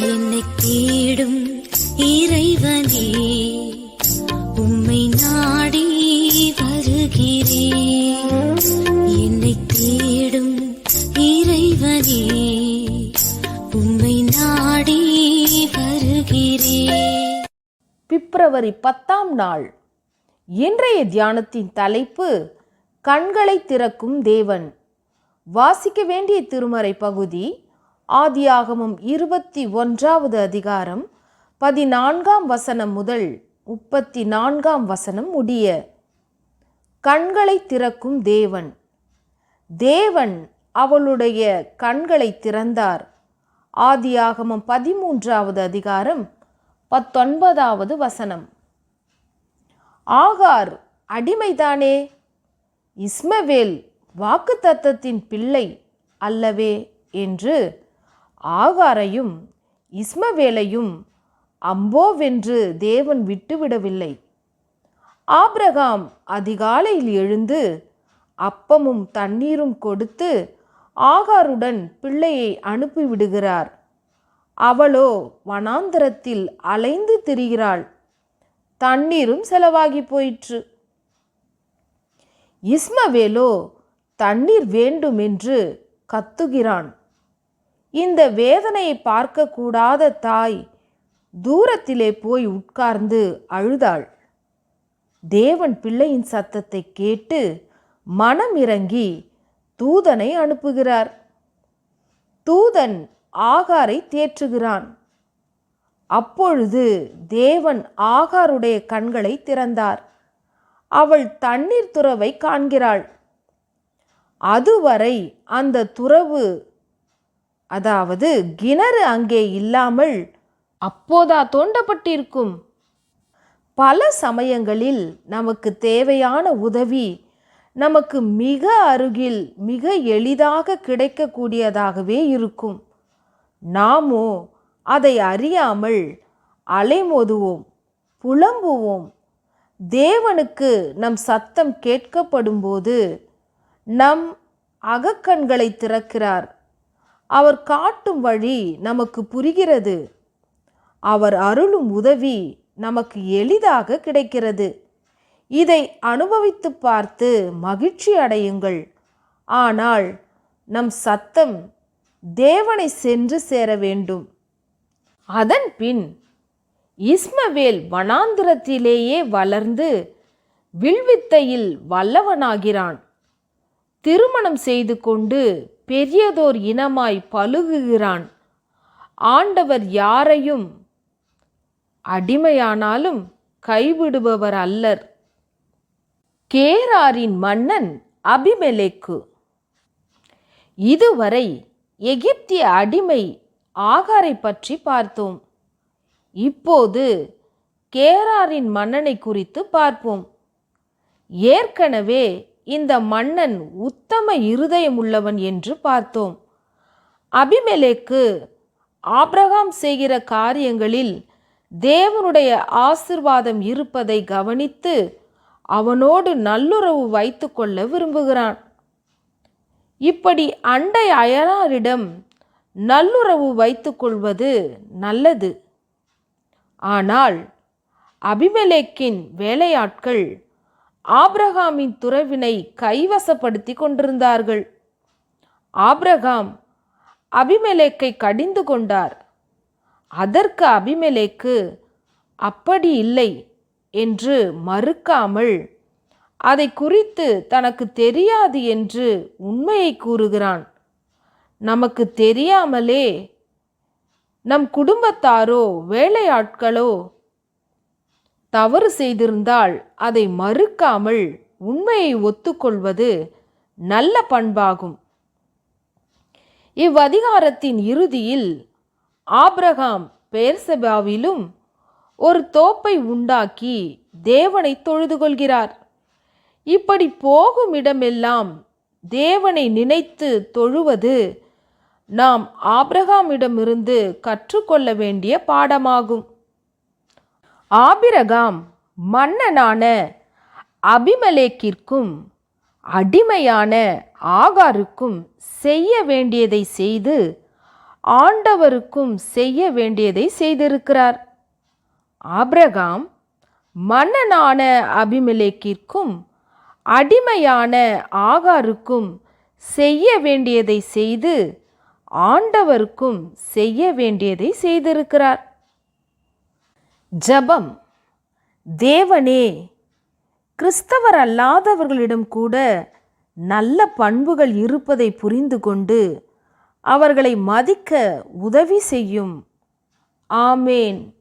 என்னை தேடும் இறைவனே உம்மை நாடி வருகிறேன் என்னை தேடும் இறைவனே உம்மை நாடி வருகிறேன் பிப்ரவரி பத்தாம் நாள். இன்றைய தியானத்தின் தலைப்பு கண்களை திறக்கும் தேவன். வாசிக்க வேண்டிய திருமறை பகுதி ஆதியாகமம் இருபத்தி ஒன்றாவது அதிகாரம் பதினான்காம் வசனம் முதல் முப்பத்தி நான்காம் வசனம் முடிய கண்களை திறக்கும் தேவன். தேவன் அவளுடைய கண்களை திறந்தார். ஆதியாகமம் பதிமூன்றாவது அதிகாரம் பத்தொன்பதாவது வசனம். ஆகார் அடிமைதானே? இஸ்மவேல் வாக்குத்தத்தத்தின் பிள்ளை அல்லவே? என்று ஆகாரையும் இஸ்மவேலையும் அம்போவென்று தேவன் விட்டுவிடவில்லை. ஆப்ரகாம் அதிகாலையில் எழுந்து அப்பமும் தண்ணீரும் கொடுத்து ஆகாருடன் பிள்ளையை அனுப்பிவிடுகிறார். அவளோ வனாந்தரத்தில் அலைந்து திரிகிறாள். தண்ணீரும் செலவாகி போயிற்று. இஸ்மவேலோ தண்ணீர் வேண்டும் என்று கத்துகிறான். இந்த வேதனையை பார்க்கக்கூடாத தாய் தூரத்திலே போய் உட்கார்ந்து அழுதாள். தேவன் பிள்ளையின் சத்தத்தை கேட்டு மனம் இறங்கி தூதனை அனுப்புகிறார். தூதன் ஆகாரை தேற்றுகிறான். அப்பொழுது தேவன் ஆகாருடைய கண்களை திறந்தார். அவள் தண்ணீர் துறவை காண்கிறாள். அதுவரை அந்த துறவு அதாவது கிணறு அங்கே இல்லாமல் அப்போதா தோண்டப்பட்டிருக்கும். பல சமயங்களில் நமக்கு தேவையான உதவி நமக்கு மிக அருகில் மிக எளிதாக கிடைக்கக்கூடியதாகவே இருக்கும். நாமோ அதை அறியாமல் அலைமோதுவோம் புலம்புவோம். தேவனுக்கு நம் சத்தம் கேட்கப்படும்போது நம் அகக்கண்களை திறக்கிறார். அவர் காட்டும் வழி நமக்கு புரிகிறது. அவர் அருளும் உதவி நமக்கு எளிதாக கிடைக்கிறது. இதை அனுபவித்து பார்த்து மகிழ்ச்சி அடையுங்கள். ஆனால் நம் சத்தம் தேவனை சென்று சேர வேண்டும். அதன் பின் இஸ்மவேல் வனாந்திரத்திலேயே வளர்ந்து வில்வித்தையில் வல்லவனாகிறான். திருமணம் செய்து கொண்டு பெரியதோர் இனமாய் பழுகுகிறான். ஆண்டவர் யாரையும் அடிமையானாலும் கைவிடுபவர் அல்லர். கேராரின் மன்னன் அபிமெலேக்கு. இதுவரை எகிப்திய அடிமை ஆகாரை பற்றி பார்த்தோம். இப்போது கேராரின் மன்னனை குறித்து பார்ப்போம். ஏற்கனவே இந்த மன்னன் உத்தம இருதயம் உள்ளவன் என்று பார்த்தோம். அபிமெலேக்கு ஆப்ரகாம் செய்கிற காரியங்களில் தேவனுடைய ஆசிர்வாதம் இருப்பதை கவனித்து அவனோடு நல்லுறவு வைத்துக்கொள்ள விரும்புகிறான். இப்படி அண்டை அயலாரிடம் நல்லுறவு வைத்துக்கொள்வது நல்லது. ஆனால் அபிமலேக்கின் வேலையாட்கள் ஆப்ரஹாமின் துறவினை கைவசப்படுத்தி கொண்டிருந்தார்கள். ஆப்ரகாம் அபிமெலேக்கை கடிந்து கொண்டார். அதற்கு அபிமெலேக்கு அப்படி இல்லை என்று மறுக்காமல் அதை குறித்து தனக்கு தெரியாது என்று உண்மையை கூறுகிறான். நமக்கு தெரியாமலே நம் குடும்பத்தாரோ வேலையாட்களோ தவறு செய்திருந்தால் அதை மறுக்காமல் உண்மையை ஒத்துக்கொள்வது நல்ல பண்பாகும். இவ்வதிகாரத்தின் இறுதியில் ஆப்ரகாம் பேர்சபாவிலும் ஒரு தோப்பை உண்டாக்கி தேவனை தொழுது கொள்கிறார். இப்படி போகும் இடமெல்லாம் தேவனை நினைத்து தொழுவது நாம் ஆப்ரகாமிடமிருந்து கற்றுக்கொள்ள வேண்டிய பாடமாகும். ஆபிரகாம் மன்னனான அபிமலேக்கிற்கும் அடிமையான ஆகாருக்கும் செய்ய வேண்டியதை செய்து ஆண்டவருக்கும் செய்ய வேண்டியதை செய்திருக்கிறார். ஆபிரகாம் மன்னனான அபிமலேக்கிற்கும் அடிமையான ஆகாருக்கும் செய்ய வேண்டியதை செய்து ஆண்டவருக்கும் செய்ய வேண்டியதை செய்திருக்கிறார். ஜெபம். தேவனே கிறிஸ்தவர் அல்லாதவர்களிடம் கூட நல்ல பண்புகள் இருப்பதை புரிந்து கொண்டு அவர்களை மதிக்க உதவி செய்யும். ஆமேன்.